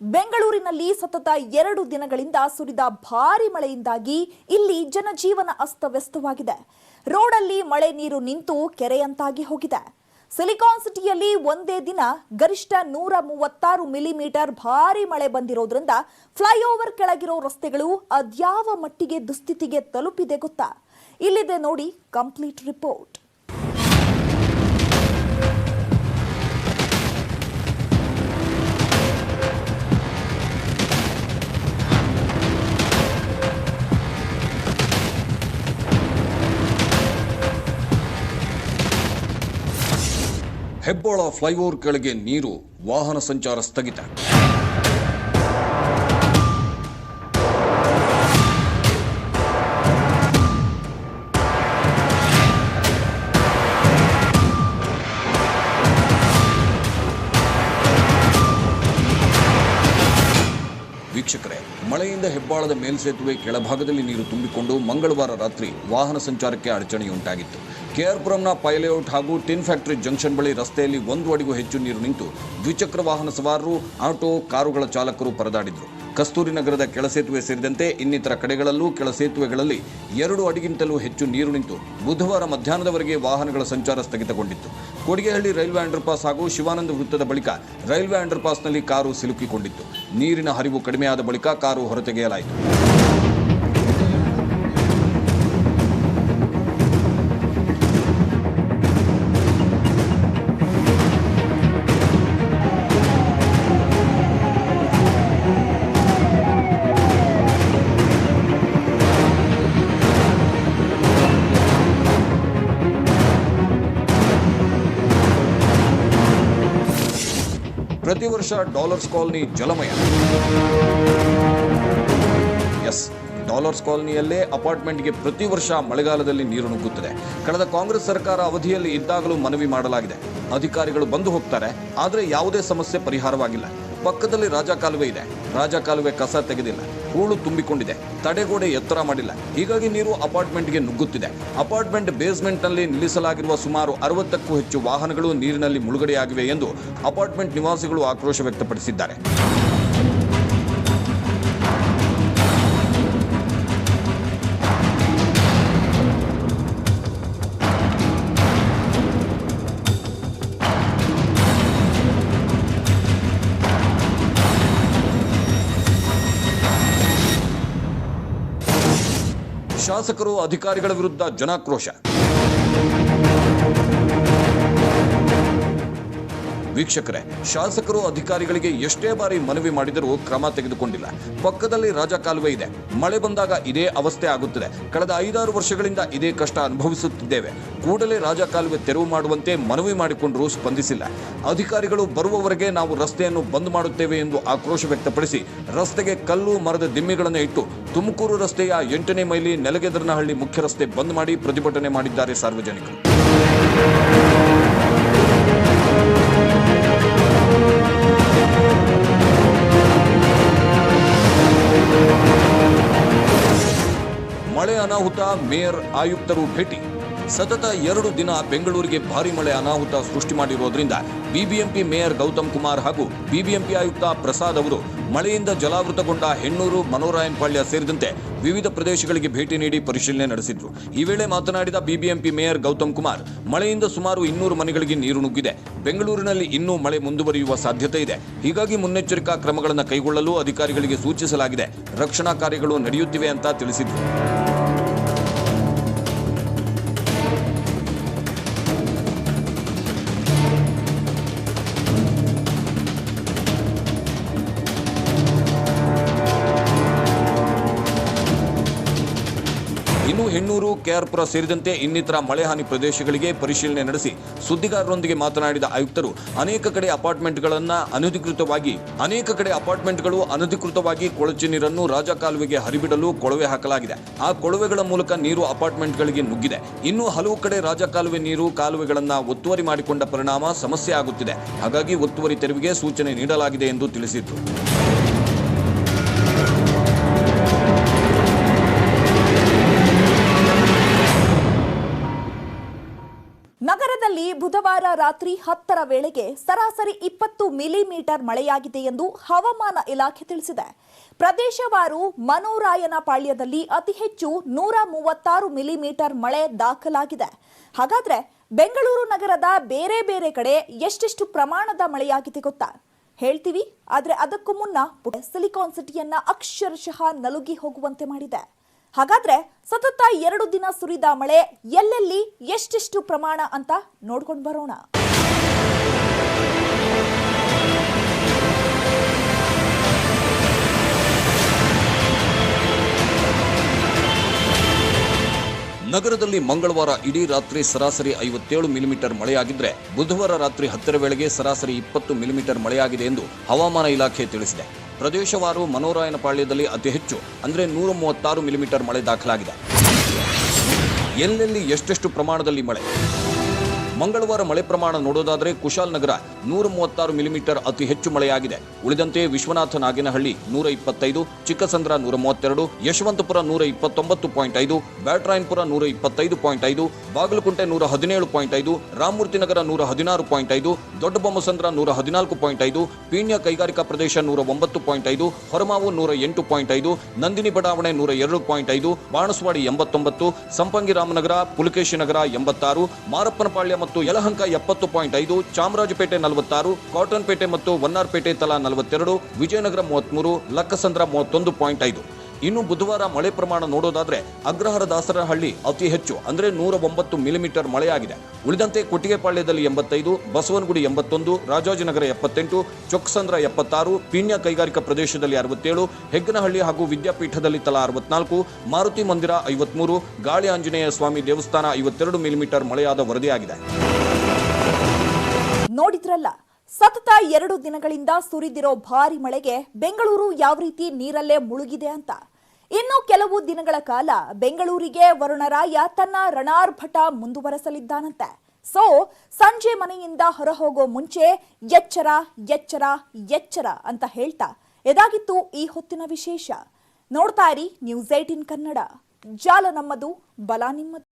ಬೆಂಗಳೂರಿನಲ್ಲಿ ಸತತ ಎರಡು ದಿನಗಳಿಂದ ಸುರಿದ ಭಾರಿ ಮಳೆಯಿಂದಾಗಿ ಇಲ್ಲಿ ಜನಜೀವನ ಅಸ್ತವ್ಯಸ್ತವಾಗಿದೆ. ರೋಡಲ್ಲಿ ಮಳೆ ನೀರು ನಿಂತು ಕೆರೆಯಂತಾಗಿ ಹೋಗಿದೆ. ಸಿಲಿಕಾನ್ ಸಿಟಿಯಲ್ಲಿ ಒಂದೇ ದಿನ ಗರಿಷ್ಠ ನೂರ ಮೂವತ್ತಾರು ಮಿಲಿಮೀಟರ್ ಭಾರಿ ಮಳೆ ಬಂದಿರೋದ್ರಿಂದ ಫ್ಲೈಓವರ್ ಕೆಳಗಿರೋ ರಸ್ತೆಗಳು ಅದ್ಯಾವ ಮಟ್ಟಿಗೆ ದುಸ್ಥಿತಿಗೆ ತಲುಪಿದೆ ಗೊತ್ತಾ? ಇಲ್ಲಿದೆ ನೋಡಿ ಕಂಪ್ಲೀಟ್ ರಿಪೋರ್ಟ್. ಹೆಬ್ಬಾಳ ಫ್ಲೈಓವರ್ ಕೆಳಗೆ ನೀರು ವಾಹನ ಸಂಚಾರ ಸ್ಥಗಿತ. ವೀಕ್ಷಕರೇ ಮಳೆಯಿಂದ ಹೆಬ್ಬಾಳದ ಮೇಲ್ಸೇತುವೆ ಕೆಳಭಾಗದಲ್ಲಿ ನೀರು ತುಂಬಿಕೊಂಡು ಮಂಗಳವಾರ ರಾತ್ರಿ ವಾಹನ ಸಂಚಾರಕ್ಕೆ ಅಡಚಣೆಯುಂಟಾಗಿತ್ತು. ಕೆಆರ್ಪುರಂನ ಪೈಲೇಔಟ್ ಹಾಗೂ ಟಿನ್ ಫ್ಯಾಕ್ಟರಿ ಜಂಕ್ಷನ್ ಬಳಿ ರಸ್ತೆಯಲ್ಲಿ ಒಂದು ಅಡಿಗೂ ಹೆಚ್ಚು ನೀರು ನಿಂತು ದ್ವಿಚಕ್ರ ವಾಹನ ಸವಾರರು, ಆಟೋ, ಕಾರುಗಳ ಚಾಲಕರು ಪರದಾಡಿದರು. ಕಸ್ತೂರಿ ನಗರದ ಕೆಳಸೇತುವೆ ಸೇರಿದಂತೆ ಇನ್ನಿತರ ಕಡೆಗಳಲ್ಲೂ ಕೆಳಸೇತುವೆಗಳಲ್ಲಿ ಎರಡು ಅಡಿಗಿಂತಲೂ ಹೆಚ್ಚು ನೀರು ನಿಂತು ಬುಧವಾರ ಮಧ್ಯಾಹ್ನದವರೆಗೆ ವಾಹನಗಳ ಸಂಚಾರ ಸ್ಥಗಿತಗೊಂಡಿತ್ತು. ಕೊಡಿಗೆಹಳ್ಳಿ ರೈಲ್ವೆ ಅಂಡರ್ಪಾಸ್ ಹಾಗೂ ಶಿವಾನಂದ ವೃತ್ತದ ಬಳಿಕ ರೈಲ್ವೆ ಅಂಡರ್ಪಾಸ್ನಲ್ಲಿ ಕಾರು ಸಿಲುಕಿಕೊಂಡಿತ್ತು. ನೀರಿನ ಹರಿವು ಕಡಿಮೆಯಾದ ಬಳಿಕ ಕಾರು ಹೊರತೆಗೆಯಲಾಯಿತು. ಪ್ರತಿ ವರ್ಷ ಡಾಲರ್ಸ್ ಕಾಲನಿ ಜಲಮಯ. ಎಸ್, ಡಾಲರ್ಸ್ ಕಾಲನಿಯಲ್ಲೇ ಅಪಾರ್ಟ್ಮೆಂಟ್ಗೆ ಪ್ರತಿ ವರ್ಷ ಮಳೆಗಾಲದಲ್ಲಿ ನೀರು ನುಗ್ಗುತ್ತದೆ. ಕಳೆದ ಕಾಂಗ್ರೆಸ್ ಸರ್ಕಾರ ಅವಧಿಯಲ್ಲಿ ಇದ್ದಾಗಲೂ ಮನವಿ ಮಾಡಲಾಗಿದೆ. ಅಧಿಕಾರಿಗಳು ಬಂದು ಹೋಗ್ತಾರೆ, ಆದರೆ ಯಾವುದೇ ಸಮಸ್ಯೆ ಪರಿಹಾರವಾಗಿಲ್ಲ. ಪಕ್ಕದಲ್ಲಿ ರಾಜಕಾಲುವೆ ಇದೆ. ರಾಜಕಾಲುವೆ ಕಸ ತೆಗೆದಿಲ್ಲ. ಹೂಳು ತುಂಬಿಕೊಂಡಿದೆ. ತಡೆಗೋಡೆ ಎತ್ತರ ಮಾಡಿಲ್ಲ. ಹೀಗಾಗಿ ನೀರು ಅಪಾರ್ಟ್ಮೆಂಟ್ಗೆ ನುಗ್ಗುತ್ತಿದೆ. ಅಪಾರ್ಟ್ಮೆಂಟ್ ಬೇಸ್ಮೆಂಟ್ನಲ್ಲಿ ನಿಲ್ಲಿಸಲಾಗಿರುವ ಸುಮಾರು ಅರವತ್ತಕ್ಕೂ ಹೆಚ್ಚು ವಾಹನಗಳು ನೀರಿನಲ್ಲಿ ಮುಳುಗಡೆಯಾಗಿವೆ ಎಂದು ಅಪಾರ್ಟ್ಮೆಂಟ್ ನಿವಾಸಿಗಳು ಆಕ್ರೋಶ ವ್ಯಕ್ತಪಡಿಸಿದ್ದಾರೆ. ಶಾಸಕರು ಅಧಿಕಾರಿಗಳ ವಿರುದ್ಧ ಜನಾಕ್ರೋಶ. ವೀಕ್ಷಕರೇ, ಶಾಸಕರು ಅಧಿಕಾರಿಗಳಿಗೆ ಎಷ್ಟೇ ಬಾರಿ ಮನವಿ ಮಾಡಿದರೂ ಕ್ರಮ ತೆಗೆದುಕೊಂಡಿಲ್ಲ. ಪಕ್ಕದಲ್ಲಿ ರಾಜ ಕಾಲುವೆ ಇದೆ. ಮಳೆ ಬಂದಾಗ ಇದೇ ಅವಸ್ಥೆ ಆಗುತ್ತದೆ. ಕಳೆದ ಐದಾರು ವರ್ಷಗಳಿಂದ ಇದೇ ಕಷ್ಟ ಅನುಭವಿಸುತ್ತಿದ್ದೇವೆ. ಕೂಡಲೇ ರಾಜ ಕಾಲುವೆ ತೆರವು ಮಾಡುವಂತೆ ಮನವಿ ಮಾಡಿಕೊಂಡರೂ ಸ್ಪಂದಿಸಿಲ್ಲ. ಅಧಿಕಾರಿಗಳು ಬರುವವರೆಗೆ ನಾವು ರಸ್ತೆಯನ್ನು ಬಂದ್ ಮಾಡುತ್ತೇವೆ ಎಂದು ಆಕ್ರೋಶ ವ್ಯಕ್ತಪಡಿಸಿ ರಸ್ತೆಗೆ ಕಲ್ಲು ಮರದ ದಿಮ್ಮಿಗಳನ್ನು ಇಟ್ಟು ತುಮಕೂರು ರಸ್ತೆಯ ಎಂಟನೇ ಮೈಲಿ ನೆಲಗೆದರನಹಳ್ಳಿ ಮುಖ್ಯ ರಸ್ತೆ ಬಂದ್ ಮಾಡಿ ಪ್ರತಿಭಟನೆ ಮಾಡಿದ್ದಾರೆ ಸಾರ್ವಜನಿಕರು. ಅನಾಹುತ, ಮೇಯರ್, ಆಯುಕ್ತರು ಭೇಟಿ. ಸತತ ಎರಡು ದಿನ ಬೆಂಗಳೂರಿಗೆ ಭಾರಿ ಮಳೆ ಅನಾಹುತ ಸೃಷ್ಟಿ ಮಾಡಿರುವುದರಿಂದ ಬಿಬಿಎಂಪಿ ಮೇಯರ್ ಗೌತಮ್ ಕುಮಾರ್ ಹಾಗೂ ಬಿಬಿಎಂಪಿ ಆಯುಕ್ತ ಪ್ರಸಾದ್ ಅವರು ಮಳೆಯಿಂದ ಜಲಾವೃತಗೊಂಡ ಹೆಣ್ಣೂರು ಮನೋರಾಯನಪಾಳ್ಯ ಸೇರಿದಂತೆ ವಿವಿಧ ಪ್ರದೇಶಗಳಿಗೆ ಭೇಟಿ ನೀಡಿ ಪರಿಶೀಲನೆ ನಡೆಸಿದ್ರು. ಈ ವೇಳೆ ಮಾತನಾಡಿದ ಬಿಬಿಎಂಪಿ ಮೇಯರ್ ಗೌತಮ್ ಕುಮಾರ್, ಮಳೆಯಿಂದ ಸುಮಾರು ಇನ್ನೂರು ಮನೆಗಳಿಗೆ ನೀರು ನುಗ್ಗಿದೆ. ಬೆಂಗಳೂರಿನಲ್ಲಿ ಇನ್ನೂ ಮಳೆ ಮುಂದುವರಿಯುವ ಸಾಧ್ಯತೆ ಇದೆ. ಹೀಗಾಗಿ ಮುನ್ನೆಚ್ಚರಿಕಾ ಕ್ರಮಗಳನ್ನು ಕೈಗೊಳ್ಳಲು ಅಧಿಕಾರಿಗಳಿಗೆ ಸೂಚಿಸಲಾಗಿದೆ. ರಕ್ಷಣಾ ಕಾರ್ಯಗಳು ನಡೆಯುತ್ತಿವೆ ಅಂತ ತಿಳಿಸಿದ್ರು. ಹೆಣ್ಣೂರು, ಕೆಆರ್ಪುರ ಸೇರಿದಂತೆ ಇನ್ನಿತರ ಮಳೆ ಹಾನಿ ಪ್ರದೇಶಗಳಿಗೆ ಪರಿಶೀಲನೆ ನಡೆಸಿ ಸುದ್ದಿಗಾರರೊಂದಿಗೆ ಮಾತನಾಡಿದ ಆಯುಕ್ತರು, ಅನೇಕ ಕಡೆ ಅಪಾರ್ಟ್ಮೆಂಟ್ಗಳನ್ನು ಅನಧಿಕೃತವಾಗಿ, ಅನೇಕ ಕಡೆ ಅಪಾರ್ಟ್ಮೆಂಟ್ಗಳು ಅನಧಿಕೃತವಾಗಿ ಕೊಳಚೆ ನೀರನ್ನು ರಾಜಕಾಲುವೆಗೆ ಹರಿಬಿಡಲು ಕೊಳವೆ ಹಾಕಲಾಗಿದೆ. ಆ ಕೊಳವೆಗಳ ಮೂಲಕ ನೀರು ಅಪಾರ್ಟ್ಮೆಂಟ್ಗಳಿಗೆ ನುಗ್ಗಿದೆ. ಇನ್ನು ಹಲವು ಕಡೆ ರಾಜ ಕಾಲುವೆ ನೀರು ಕಾಲುವೆಗಳನ್ನು ಒತ್ತುವರಿ ಮಾಡಿಕೊಂಡ ಪರಿಣಾಮ ಸಮಸ್ಯೆ ಆಗುತ್ತಿದೆ. ಹಾಗಾಗಿ ಒತ್ತುವರಿ ತೆರವಿಗೆ ಸೂಚನೆ ನೀಡಲಾಗಿದೆ ಎಂದು ತಿಳಿಸಿದರು. ಬುಧವಾರ ರಾತ್ರಿ ಹತ್ತರ ವೇಳೆಗೆ ಸರಾಸರಿ ಇಪ್ಪತ್ತು ಮಿಲಿಮೀಟರ್ ಮಳೆಯಾಗಿದೆ ಎಂದು ಹವಾಮಾನ ಇಲಾಖೆ ತಿಳಿಸಿದೆ. ಪ್ರದೇಶವಾರು ಮನೋರಾಯನ ಪಾಳ್ಯದಲ್ಲಿ ಅತಿ ಹೆಚ್ಚು ನೂರ ಮೂವತ್ತಾರು ಮಿಲಿಮೀಟರ್ ಮಳೆ ದಾಖಲಾಗಿದೆ. ಹಾಗಾದ್ರೆ ಬೆಂಗಳೂರು ನಗರದ ಬೇರೆ ಬೇರೆ ಕಡೆ ಎಷ್ಟೆಷ್ಟು ಪ್ರಮಾಣದ ಮಳೆಯಾಗಿದೆ ಗೊತ್ತಾ? ಹೇಳ್ತೀವಿ, ಆದರೆ ಅದಕ್ಕೂ ಮುನ್ನ ಸಿಲಿಕಾನ್ ಸಿಟಿಯನ್ನ ಅಕ್ಷರಶಃ ನಲುಗಿ ಹೋಗುವಂತೆ ಮಾಡಿದೆ. ಹಾಗಾದ್ರೆ ಸತತ ಎರಡು ದಿನ ಸುರಿದ ಮಳೆ ಎಲ್ಲೆಲ್ಲಿ ಎಷ್ಟೆಷ್ಟು ಪ್ರಮಾಣ ಅಂತ ನೋಡ್ಕೊಂಡು ಬರೋಣ. ನಗರದಲ್ಲಿ ಮಂಗಳವಾರ ಇಡೀ ರಾತ್ರಿ ಸರಾಸರಿ ಐವತ್ತೇಳು ಮಿಲಿಮೀಟರ್ ಮಳೆಯಾಗಿದ್ರೆ ಬುಧವಾರ ರಾತ್ರಿ ಹತ್ತರ ವೇಳೆಗೆ ಸರಾಸರಿ ಇಪ್ಪತ್ತು ಮಿಲಿಮೀಟರ್ ಮಳೆಯಾಗಿದೆ ಎಂದು ಹವಾಮಾನ ಇಲಾಖೆ ತಿಳಿಸಿದೆ. ಪ್ರದೇಶವಾರು ಮನೋರಾಯನಪಾಳ್ಯದಲ್ಲಿ ಅತಿ ಹೆಚ್ಚು ಅಂದರೆ ನೂರ ಮೂವತ್ತಾರು ಮಿಲಿಮೀಟರ್ ಮಳೆ ದಾಖಲಾಗಿದೆ. ಎಲ್ಲೆಲ್ಲಿ ಎಷ್ಟೆಷ್ಟು ಪ್ರಮಾಣದಲ್ಲಿ ಮಳೆ? ಮಂಗಳವಾರ ಮಳೆ ಪ್ರಮಾಣ ನೋಡೋದಾದರೆ ಕುಶಾಲ್ ನಗರ ನೂರ ಮೂವತ್ತಾರು ಮಿಲಿಮೀಟರ್ ಅತಿ ಹೆಚ್ಚು ಮಳೆಯಾಗಿದೆ. ಉಳಿದಂತೆ ವಿಶ್ವನಾಥ ನಾಗಿನಹಳ್ಳಿ ನೂರ ಇಪ್ಪತ್ತೈದು, ಚಿಕ್ಕಸಂದ್ರ ನೂರ ಮೂವತ್ತೆರಡು, ಯಶವಂತಪುರ ನೂರ ಇಪ್ಪತ್ತೊಂಬತ್ತು ಪಾಯಿಂಟ್ ಐದು, ಬ್ಯಾಟ್ರಾಯನ್ಪುರ ನೂರ ಇಪ್ಪತ್ತೈದು ಪಾಯಿಂಟ್ ಐದು, ಬಾಗಲಕುಂಟೆ ನೂರ ಹದಿನೇಳು ಪಾಯಿಂಟ್ ಐದು, ರಾಮಮೂರ್ತಿ ನಗರ ನೂರ ಹದಿನಾರು ಪಾಯಿಂಟ್ ಐದು, ದೊಡ್ಡಬೊಮ್ಮಸಂದ್ರ ನೂರ ಹದಿನಾಲ್ಕು ಪಾಯಿಂಟ್ ಐದು, ಪೀಣ್ಯ ಕೈಗಾರಿಕಾ ಪ್ರದೇಶ ನೂರ ಒಂಬತ್ತು ಪಾಯಿಂಟ್ ಐದು, ಹೊರಮಾವು ನೂರ ಎಂಟು ಪಾಯಿಂಟ್ ಐದು, ನಂದಿನಿ ಬಡಾವಣೆ ನೂರ ಎರಡು ಪಾಯಿಂಟ್ ಐದು, ಬಾಣಸ್ವಾಡಿ ಎಂಬತ್ತೊಂಬತ್ತು, ಸಂಪಂಗಿ ರಾಮನಗರ, ಪುಲಕೇಶಿ ನಗರ ಎಂಬತ್ತಾರು, ಮಾರಪ್ಪನಪಾಳ್ಯ ಮತ್ತು ಯಲಹಂಕ ಎಪ್ಪತ್ತು ಪಾಯಿಂಟ್ ಐದು, ಚಾಮರಾಜಪೇಟೆ ನಲವತ್ತಾರು, ಕಾಟನ್ಪೇಟೆ ಮತ್ತು ವನ್ನಾರ್ಪೇಟೆ ತಲಾ ನಲವತ್ತೆರಡು, ವಿಜಯನಗರ ಮೂವತ್ಮೂರು ಲಕ್ಕಸಂದ್ರ ಮೂವತ್ತೊಂದು ಪಾಯಿಂಟ್ ಐದು. ಇನ್ನು ಬುಧವಾರ ಮಳೆ ಪ್ರಮಾಣ ನೋಡೋದಾದ್ರೆ ಅಗ್ರಹಾರ ದಾಸರಹಳ್ಳಿ ಅತಿ ಹೆಚ್ಚು, ಅಂದ್ರೆ ನೂರ ಒಂಬತ್ತು ಮಿಲಿಮೀಟರ್ ಮಳೆಯಾಗಿದೆ. ಉಳಿದಂತೆ ಕೊಟ್ಟಿಗೆಪಾಳ್ಯದಲ್ಲಿ ಎಂಬತ್ತೈದು, ಬಸವನಗುಡಿ ಎಂಬತ್ತೊಂದು, ರಾಜಾಜಿನಗರ ಎಪ್ಪತ್ತೆಂಟು ಚೊಕ್ಸಂದ್ರ ಎಪ್ಪತ್ತಾರು, ಪೀಣ್ಯ ಕೈಗಾರಿಕಾ ಪ್ರದೇಶದಲ್ಲಿ ಅರವತ್ತೇಳು, ಹೆಗ್ಗನಹಳ್ಳಿ ಹಾಗೂ ವಿದ್ಯಾಪೀಠದಲ್ಲಿ ತಲಾ ಅರವತ್ನಾಲ್ಕು, ಮಾರುತಿ ಮಂದಿರ ಐವತ್ಮೂರು, ಗಾಳಿ ಆಂಜನೇಯ ಸ್ವಾಮಿ ದೇವಸ್ಥಾನ ಐವತ್ತೆರಡು ಮಿಲಿಮೀಟರ್ ಮಳೆಯಾದ ವರದಿಯಾಗಿದೆ. ನೋಡಿದ್ರಲ್ಲ ಸತತ ಎರಡು ದಿನಗಳಿಂದ ಸುರಿದಿರೋ ಭಾರಿ ಮಳೆಗೆ ಬೆಂಗಳೂರು ಯಾವ ರೀತಿ ನೀರಲ್ಲೇ ಮುಳುಗಿದೆ ಅಂತ. ಇನ್ನು ಕೆಲವು ದಿನಗಳ ಕಾಲ ಬೆಂಗಳೂರಿಗೆ ವರುಣರಾಯ ತನ್ನ ರಣಾರ್ಭಟ ಮುಂದುವರೆಸಲಿದ್ದಾನಂತೆ. ಸೊ ಸಂಜೆ ಮನೆಯಿಂದ ಹೊರಹೋಗೋ ಮುಂಚೆ ಎಚ್ಚರ ಎಚ್ಚರ ಎಚ್ಚರ ಅಂತ ಹೇಳ್ತಾ ಇದಾಗಿತ್ತು ಈ ಹೊತ್ತಿನ ವಿಶೇಷ. ನೋಡ್ತಾ ಇರಿ ನ್ಯೂಸ್ ಏಟಿನ್ ಕನ್ನಡ. ಜಾಲ ನಮ್ಮದು, ಬಲ ನಿಮ್ಮದು.